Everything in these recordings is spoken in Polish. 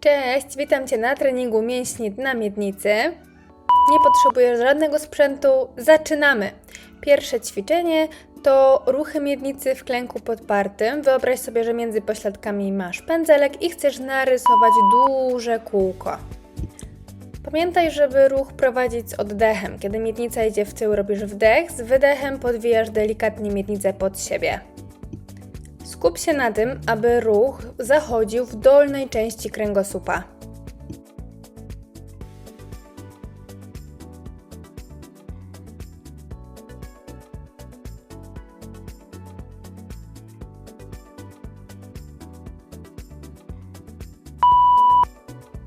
Cześć, witam Cię na treningu mięśni na miednicy. Nie potrzebujesz żadnego sprzętu, zaczynamy. Pierwsze ćwiczenie to ruchy miednicy w klęku podpartym. Wyobraź sobie, że między pośladkami masz pędzelek i chcesz narysować duże kółko. Pamiętaj, żeby ruch prowadzić z oddechem. Kiedy miednica idzie w tył, robisz wdech, z wydechem podwijasz delikatnie miednicę pod siebie. Skup się na tym, aby ruch zachodził w dolnej części kręgosłupa.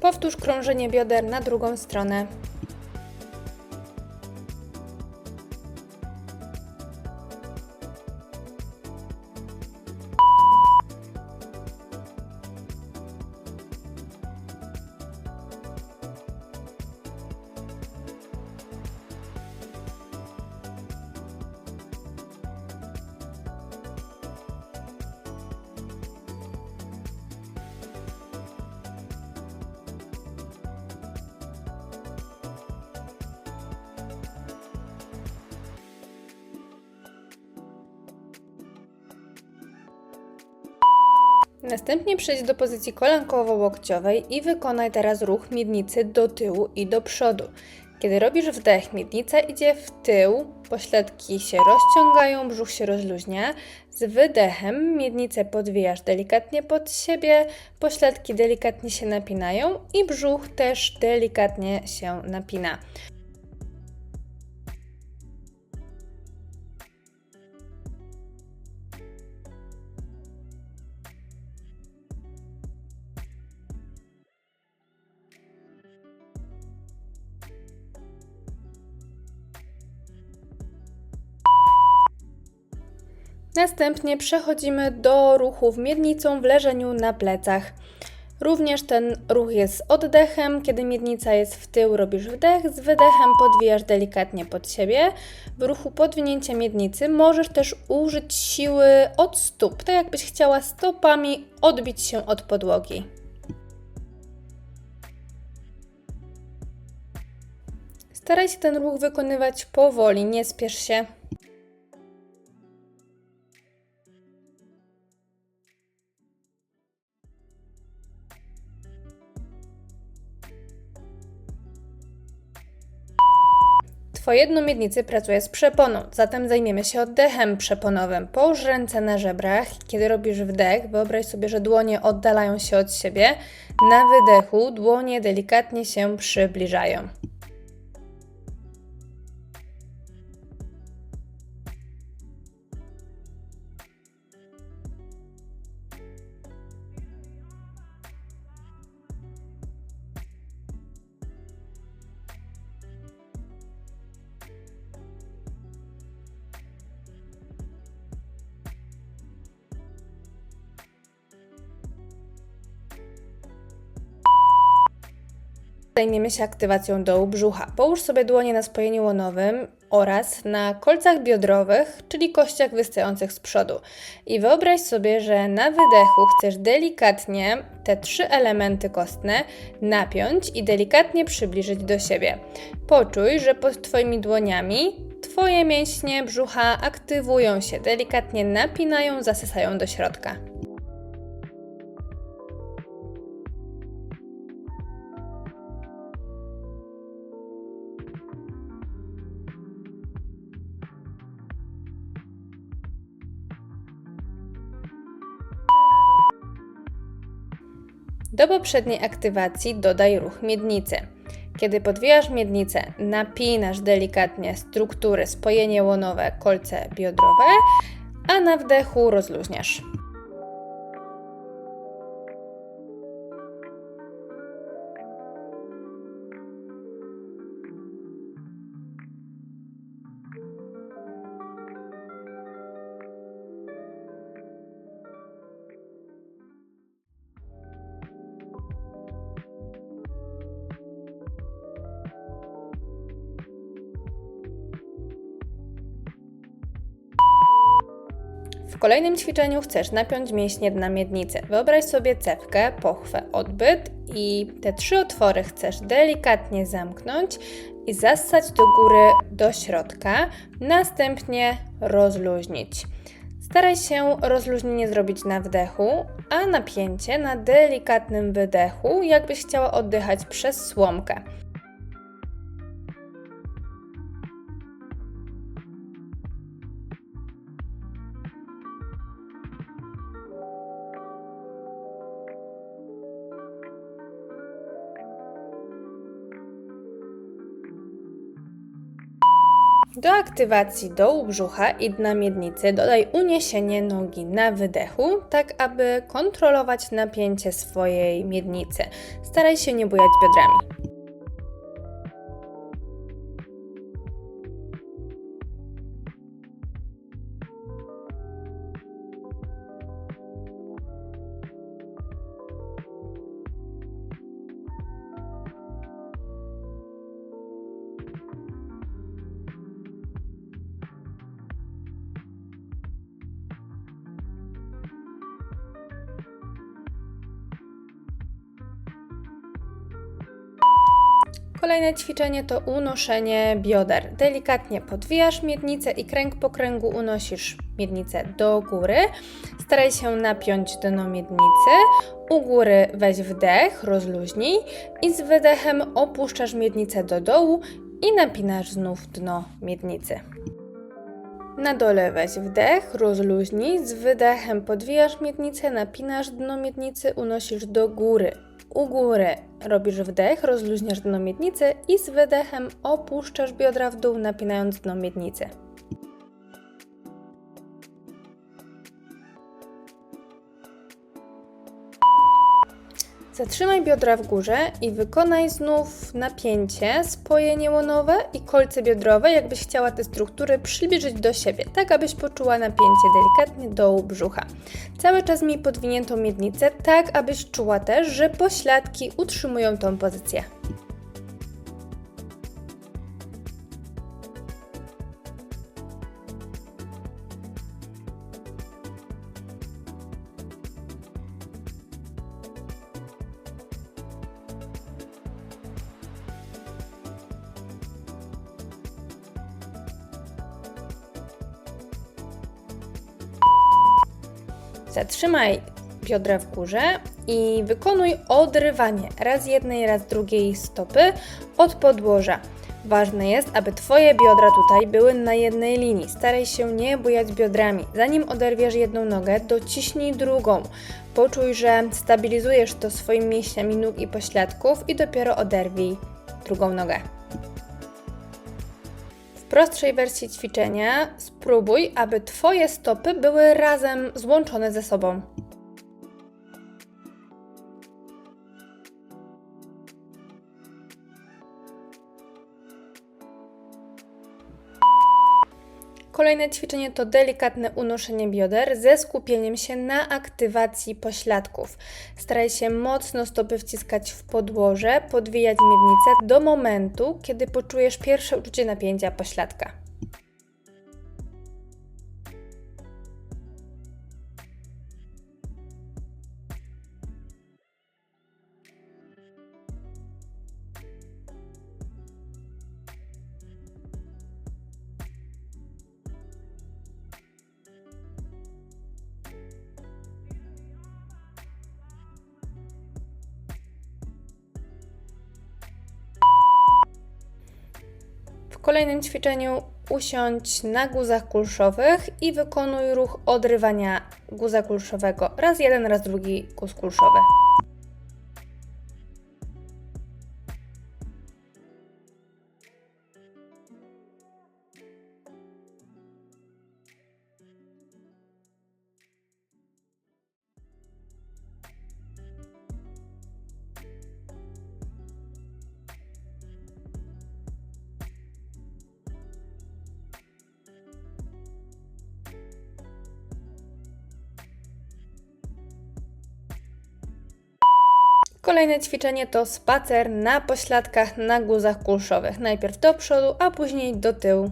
Powtórz krążenie bioder na drugą stronę. Następnie przejdź do pozycji kolankowo-łokciowej i wykonaj teraz ruch miednicy do tyłu i do przodu. Kiedy robisz wdech, miednica idzie w tył, pośladki się rozciągają, brzuch się rozluźnia. Z wydechem miednicę podwijasz delikatnie pod siebie, pośladki delikatnie się napinają i brzuch też delikatnie się napina. Następnie przechodzimy do ruchów miednicą w leżeniu na plecach. Również ten ruch jest z oddechem. Kiedy miednica jest w tył, robisz wdech, z wydechem podwijasz delikatnie pod siebie. W ruchu podwinięcia miednicy możesz też użyć siły od stóp, tak jakbyś chciała stopami odbić się od podłogi. Staraj się ten ruch wykonywać powoli, nie spiesz się. Twoje dno miednicy pracuje z przeponą, zatem zajmiemy się oddechem przeponowym. Połóż ręce na żebrach. Kiedy robisz wdech, wyobraź sobie, że dłonie oddalają się od siebie. Na wydechu dłonie delikatnie się przybliżają. Zajmiemy się aktywacją dołu brzucha. Połóż sobie dłonie na spojeniu łonowym oraz na kolcach biodrowych, czyli kościach wystających z przodu. I wyobraź sobie, że na wydechu chcesz delikatnie te trzy elementy kostne napiąć i delikatnie przybliżyć do siebie. Poczuj, że pod Twoimi dłoniami Twoje mięśnie brzucha aktywują się, delikatnie napinają, zasysają do środka. Do poprzedniej aktywacji dodaj ruch miednicy. Kiedy podwijasz miednicę, napinasz delikatnie struktury spojenie łonowe, kolce biodrowe, a na wdechu rozluźniasz. Kolejnym ćwiczeniu chcesz napiąć mięśnie dna miednicy. Wyobraź sobie cewkę, pochwę, odbyt i te trzy otwory chcesz delikatnie zamknąć i zassać do góry do środka, następnie rozluźnić. Staraj się rozluźnienie zrobić na wdechu, a napięcie na delikatnym wydechu, jakbyś chciała oddychać przez słomkę. Do aktywacji dołu brzucha i dna miednicy dodaj uniesienie nogi na wydechu, tak aby kontrolować napięcie swojej miednicy. Staraj się nie bujać biodrami. Kolejne ćwiczenie to unoszenie bioder. Delikatnie podwijasz miednicę i kręg po kręgu unosisz miednicę do góry. Staraj się napiąć dno miednicy. U góry weź wdech, rozluźnij i z wydechem opuszczasz miednicę do dołu i napinasz znów dno miednicy. Na dole weź wdech, rozluźnij, z wydechem podwijasz miednicę, napinasz dno miednicy, unosisz do góry. U góry robisz wdech, rozluźniasz dno miednicy i z wydechem opuszczasz biodra w dół, napinając dno miednicy. Zatrzymaj biodra w górze i wykonaj znów napięcie, spojenie łonowe i kolce biodrowe, jakbyś chciała te struktury przybliżyć do siebie, tak abyś poczuła napięcie delikatnie dołu brzucha. Cały czas miej podwiniętą miednicę, tak abyś czuła też, że pośladki utrzymują tą pozycję. Zatrzymaj biodra w górze i wykonuj odrywanie raz jednej, raz drugiej stopy od podłoża. Ważne jest, aby Twoje biodra tutaj były na jednej linii. Staraj się nie bujać biodrami. Zanim oderwiesz jedną nogę, dociśnij drugą. Poczuj, że stabilizujesz to swoimi mięśniami nóg i pośladków i dopiero oderwij drugą nogę. Prostszej wersji ćwiczenia spróbuj, aby Twoje stopy były razem złączone ze sobą. Kolejne ćwiczenie to delikatne unoszenie bioder ze skupieniem się na aktywacji pośladków. Staraj się mocno stopy wciskać w podłoże, podwijać miednicę do momentu, kiedy poczujesz pierwsze uczucie napięcia pośladka. Kolejnym ćwiczeniu usiądź na guzach kulszowych i wykonuj ruch odrywania guza kulszowego. Raz jeden, raz drugi guz kulszowy. Kolejne ćwiczenie to spacer na pośladkach na guzach kulszowych. Najpierw do przodu, a później do tyłu.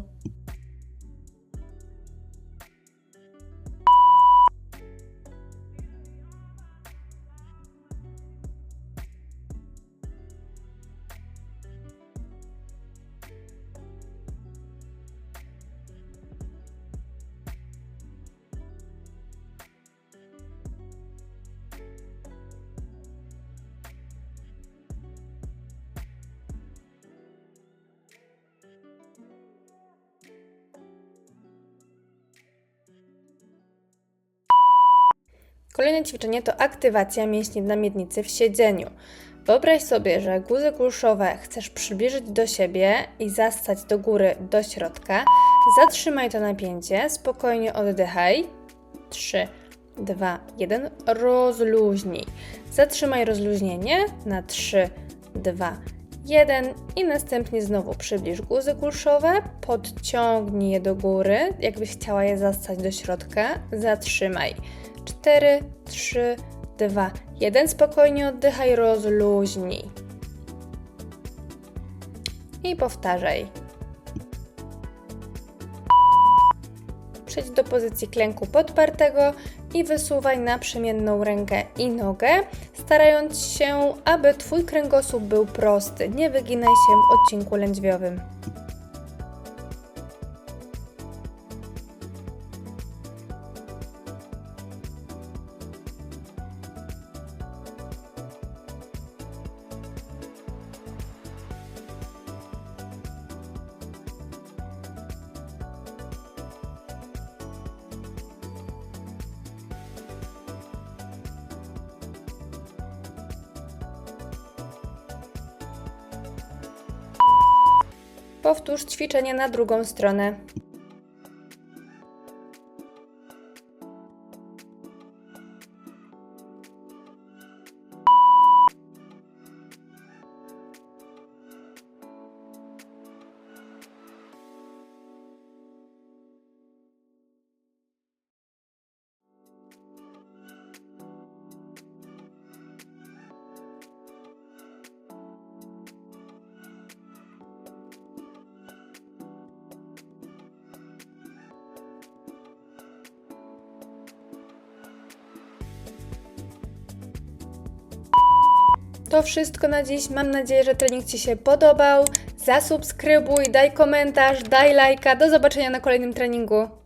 Kolejne ćwiczenie to aktywacja mięśni na miednicy w siedzeniu. Wyobraź sobie, że guzy kulszowe chcesz przybliżyć do siebie i zastać do góry, do środka. Zatrzymaj to napięcie, spokojnie oddychaj. 3, 2, 1. Rozluźnij. Zatrzymaj rozluźnienie na 3, 2, 1 i następnie znowu przybliż guzy kulszowe, podciągnij je do góry, jakbyś chciała je zastać do środka. Zatrzymaj. 4, 3, 2, 1. Spokojnie oddychaj, rozluźnij. I powtarzaj. Przejdź do pozycji klęku podpartego i wysuwaj naprzemienną rękę i nogę, starając się, aby Twój kręgosłup był prosty. Nie wyginaj się w odcinku lędźwiowym. Powtórz ćwiczenie na drugą stronę. To wszystko na dziś. Mam nadzieję, że trening Ci się podobał. Zasubskrybuj, daj komentarz, daj lajka. Do zobaczenia na kolejnym treningu.